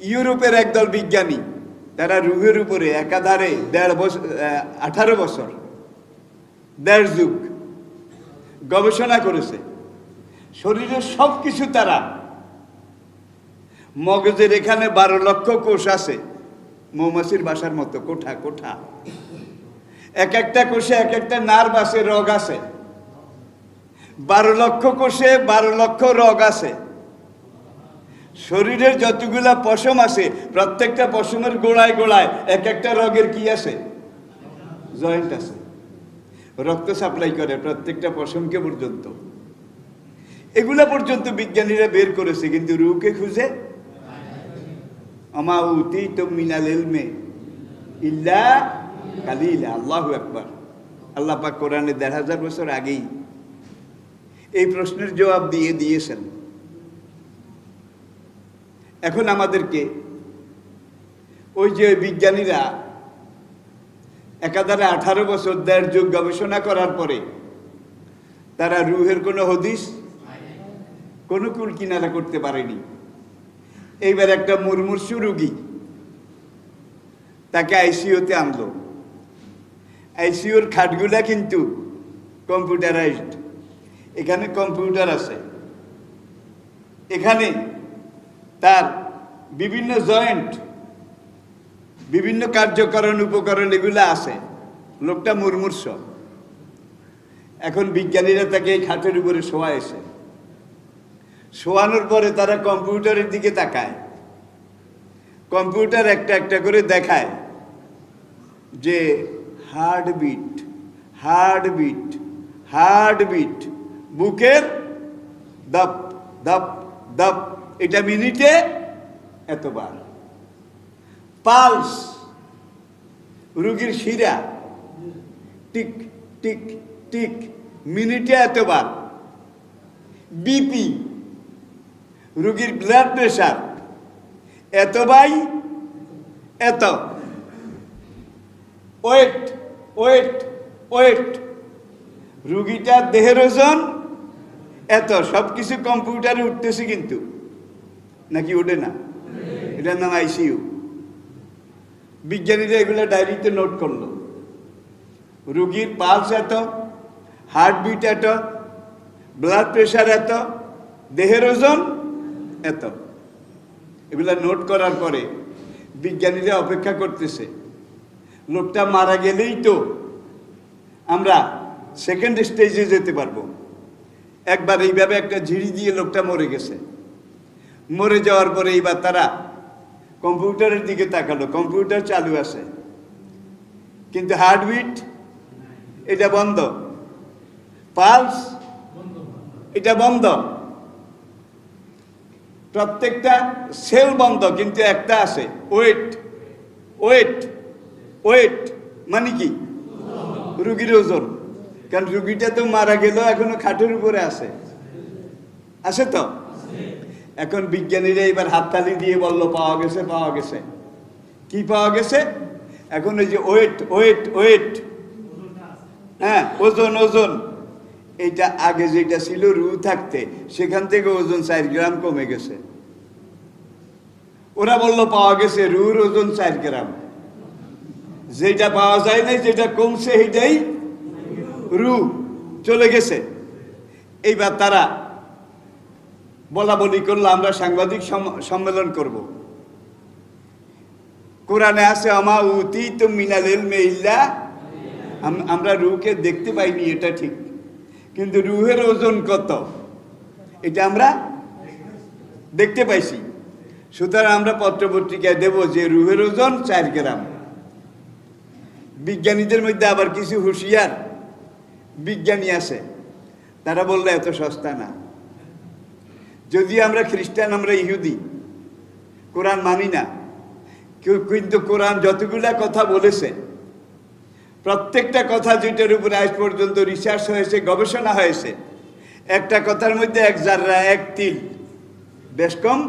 ইউরোপের একদল বিজ্ঞানী, তারা রুহের উপরে একাধারে দেড় বছর আঠারো বছর, দেড় যুগ গবেষণা করেছে। শরীরের সব কিছু তারা মগজের এখানে বারো লক্ষ কোষ আছে, মৌমাছির বাসার মতো, কোঠা কোঠা। এক একটা কোষে এক একটা নার্ভ আছে, রগ আছে। বারো লক্ষ কোষে বারো লক্ষ রগ আছে। শরীরের যতগুলা পশম আছে, প্রত্যেকটা পশমের গোড়ায় গোড়ায় এক একটা রগের কি আছে? জয়েন্ট আছে। রক্ত সাপ্লাই করে প্রত্যেকটা পশমকে পর্যন্ত। এগুলা পর্যন্ত বিজ্ঞানীরা বের করেছে, কিন্তু রুকে খুঁজে আমা উতি তো মিনাল এলমে ইল্লা কালিলা, আল্লাহু একবার আল্লাহ পাক কোরআনে দেড় হাজার বছর আগেই এই প্রশ্নের জবাব দিয়ে দিয়েছেন। এখন আমাদেরকে ওই যে বিজ্ঞানীরা একাধারে আঠারো বছর দেড় যুগ গবেষণা করার পরে তারা রুহের কোনো হদিস, কোনো কুল কিনারা করতে পারেনি। এইবার একটা মুরমুরসু রুগী তাকে আইসিইউতে আনলো। আইসিইউর খাটগুলা কিন্তু কম্পিউটারাইজড। এখানে কম্পিউটার আছে। এখানে তার বিভিন্ন জয়েন্ট, বিভিন্ন কার্যকরণ উপকরণ এগুলো আছে। লোকটা মুরমুর্ষ। এখন বিজ্ঞানীরা তাকে এই খাটের উপরে শোয়াইছে। শোয়ানোর পরে তারা কম্পিউটারের দিকে তাকায়। কম্পিউটার একটা একটা করে দেখায় যে হার্টবিট হার্টবিট হার্টবিট, বুকের দপ দপ দপ এটা মিনিটে এতবার। পালস, রুগীর শিরা, টিক টিক টিক, মিনিটে এতবার। বিপি, রুগীর ব্লাড প্রেশার এত বাই এত। ওয়েট ওয়েট ওয়েট, রুগীটার দেহের ওজন এত সব কিছু কম্পিউটারে উঠতেছে কিন্তু। নাকি ওঠে না? এটার নাম আইসিইউ? বিজ্ঞানীরা এগুলো ডায়েরিতে নোট করল। রুগীর পালস এত হার্টবিট এত ব্লাড প্রেশার এত, দেহের ওজন এত। এগুলা নোট করার পরে বিজ্ঞানীরা অপেক্ষা করতেছে। লোকটা মারা গেলেই তো আমরা সেকেন্ড স্টেজে যেতে পারব। একবার এইভাবে একটা ঝিড়ি দিয়ে লোকটা মরে গেছে। মরে যাওয়ার পরে এইবার তারা কম্পিউটারের দিকে তাকালো, কম্পিউটার চালু আছে। কিন্তু হার্টবিট, এটা বন্ধ। পালস, এটা বন্ধ। প্রত্যেকটা সেল বন্ধ, কিন্তু একটা আছে। ওয়েট ওয়েট ওয়েট মানে কি? রুগীর ওজন। কারণ রুগীটা তো মারা গেল এখনও খাটের উপরে আছে। আছে তো? এখন বিজ্ঞানীরা এবার হাততালি দিয়ে বলল, পাওয়া গেছে পাওয়া গেছে। কি পাওয়া গেছে? এখন ওই যে ওয়েট ওয়েট ওয়েট। হ্যাঁ ওজন ওজন। এটা আগে যেটা ছিল রু থাকতে, সেখান থেকে ওজন চার গ্রাম কমে গেছে। ওরা বলল, পাওয়া গেছে রুর ওজন চার গ্রাম। যেটা পাওয়া যায় না যেটা কমছে সেটাই রু। চলে গেছে। এইবার তারা বলা বলি করল আমরা সাংবাদিক সম- সম্মেলন করব। কোরআনে আছে, আমা উতি তো মিনাল ইলমে ইল্লা আম- আমরা রুকে দেখতে পাইনি, এটা ঠিক। কিন্তু রুহের ওজন কত? এটা আমরা দেখতে পাইছি। সুতরাং আমরা পত্রপত্রিকায় দেব যে রুহের ওজন চার গ্রাম। বিজ্ঞানীদের মধ্যে আবার কিছু হুঁশিয়ার বিজ্ঞানী আছে। তারা বললে এত সস্তা না। যদি আমরা খ্রিস্টান, আমরা ইহুদি, কোরআন মানি না কিন্তু কোরআন যতগুলা কথা বলেছে, প্রত্যেকটা কথা যেটার উপরে আজ পর্যন্ত রিসার্চ হয়েছে, গবেষণা হয়েছে, একটা কথার মধ্যে এক জাররা, এক তিল, বেশ কম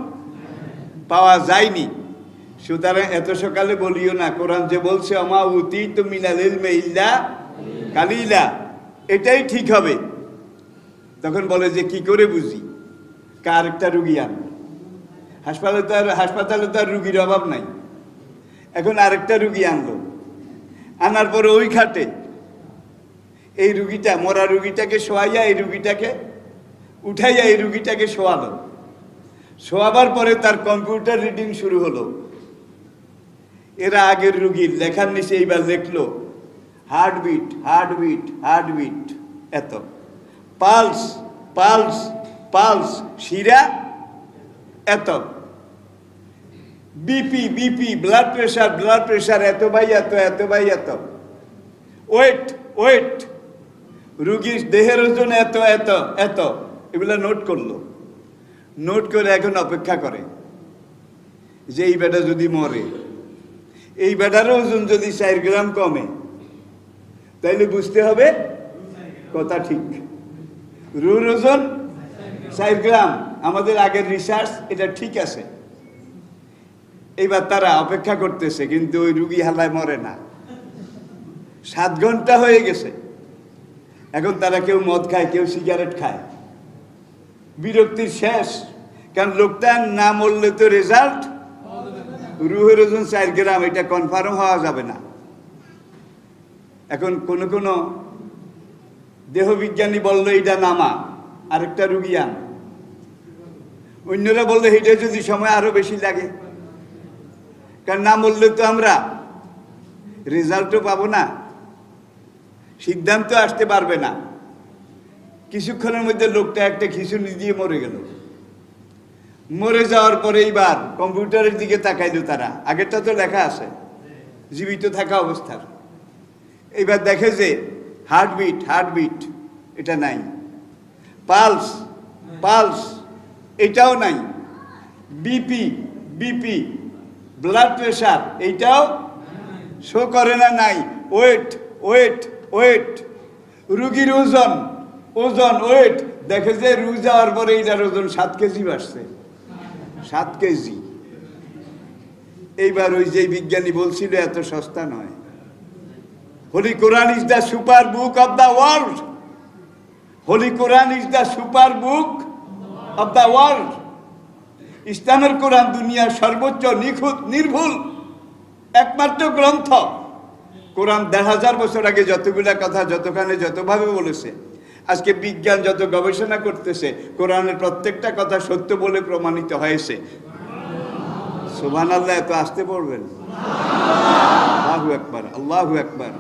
পাওয়া যায়নি। সুতরাং এত সকালে বলিও না, কোরআন যে বলছে আমা উতি তো মিনাল ইলমে ইল্লা কালিলা, এটাই ঠিক হবে। তখন বলে যে, কি করে বুঝি? কার একটা রুগী আন হাসপাতালে তো আর হাসপাতালে তো আর রুগীর অভাব নাই। এখন আরেকটা রুগী আনলো। আনার পরে ওই খাটে। এই রুগীটা, মরা রুগীটাকে শোয়াইয়া এই রুগীটাকে উঠাইয়া এই রুগীটাকে শোয়ালো। শোয়াবার পরে তার কম্পিউটার রিডিং শুরু হলো। এরা আগের রুগীর লেখার নিচে এইবার লিখলো, হার্টবিট হার্টবিট হার্টবিট, এত। পালস পালস পালস, শিরা এত BP BP blood pressure blood pressure এত বাই এত এত বাই এত। ওয়েট ওয়েট রুগীর দেহের ওজন এত এত এত। এগুলো নোট করল। নোট করে এখন অপেক্ষা করে যে এই বেটা যদি মরে, এই বেটার ওজন যদি চার গ্রাম কমে, তাইলে বুঝতে হবে কথা ঠিক। রুর ওজন চার গ্রাম, আমাদের আগের রিসার্চ এটা ঠিক আছে। এইবার তারা অপেক্ষা করতেছে, কিন্তু ওই রুগী হালায় মরে না। সাত ঘণ্টা হয়ে গেছে। এখন তারা কেউ মদ খায়, কেউ সিগারেট খায়। বিরক্তির শেষ, কারণ লোকটা না মরলে তো রেজাল্ট রুহের ওজন চার গ্রাম, এটা কনফার্ম হওয়া যাবে না। এখন কোন কোন দেহবিজ্ঞানী বলল এটা নামা। আরেকটা রুগী আন। অন্যরা বলল এটা যদি সময় আরও বেশি লাগে। কারণ না বললে তো আমরা রেজাল্টও পাবো না, সিদ্ধান্ত আসতে পারবে না। কিছুক্ষণের মধ্যে লোকটা একটা খিচুড়ি দিয়ে মরে গেল। মরে যাওয়ার পরে এইবার কম্পিউটারের দিকে তাকাইলো তারা। আগেরটা তো লেখা আছে, জীবিত থাকা অবস্থার। এইবার দেখে যে হার্টবিট হার্টবিট, এটা নাই। পালস পালস, এটাও নাই। বিপি বিপি ব্লাড প্রেশার এইটাও শো করে না নাই। ওয়েট ওয়েট ওয়েট রুগীর ওজন ওজন ওয়েট দেখে যে রু যাওয়ার পরে এইটার ওজন সাত কেজি বাড়ছে। সাত কেজি। এইবার ওই যে বিজ্ঞানী বলছিল, এত সস্তা নয়। Holy Quran is the super book of the world. Holy Quran is the super book of the world ইসলামের কোরআন দুনিয়ার সর্বোচ্চ নিখুঁত, নির্ভুল, একমাত্র গ্রন্থ। কোরআন দেড় হাজার বছর আগে যতগুলা কথা, যতখানে, যতভাবে বলেছে, আজকে বিজ্ঞান যত গবেষণা করতেছে, কোরআনের প্রত্যেকটা কথা সত্য বলে প্রমাণিত হয়েছে। সুবহান আল্লাহ এত আসতে পড়বেন আল্লাহু একবার আল্লাহু একবার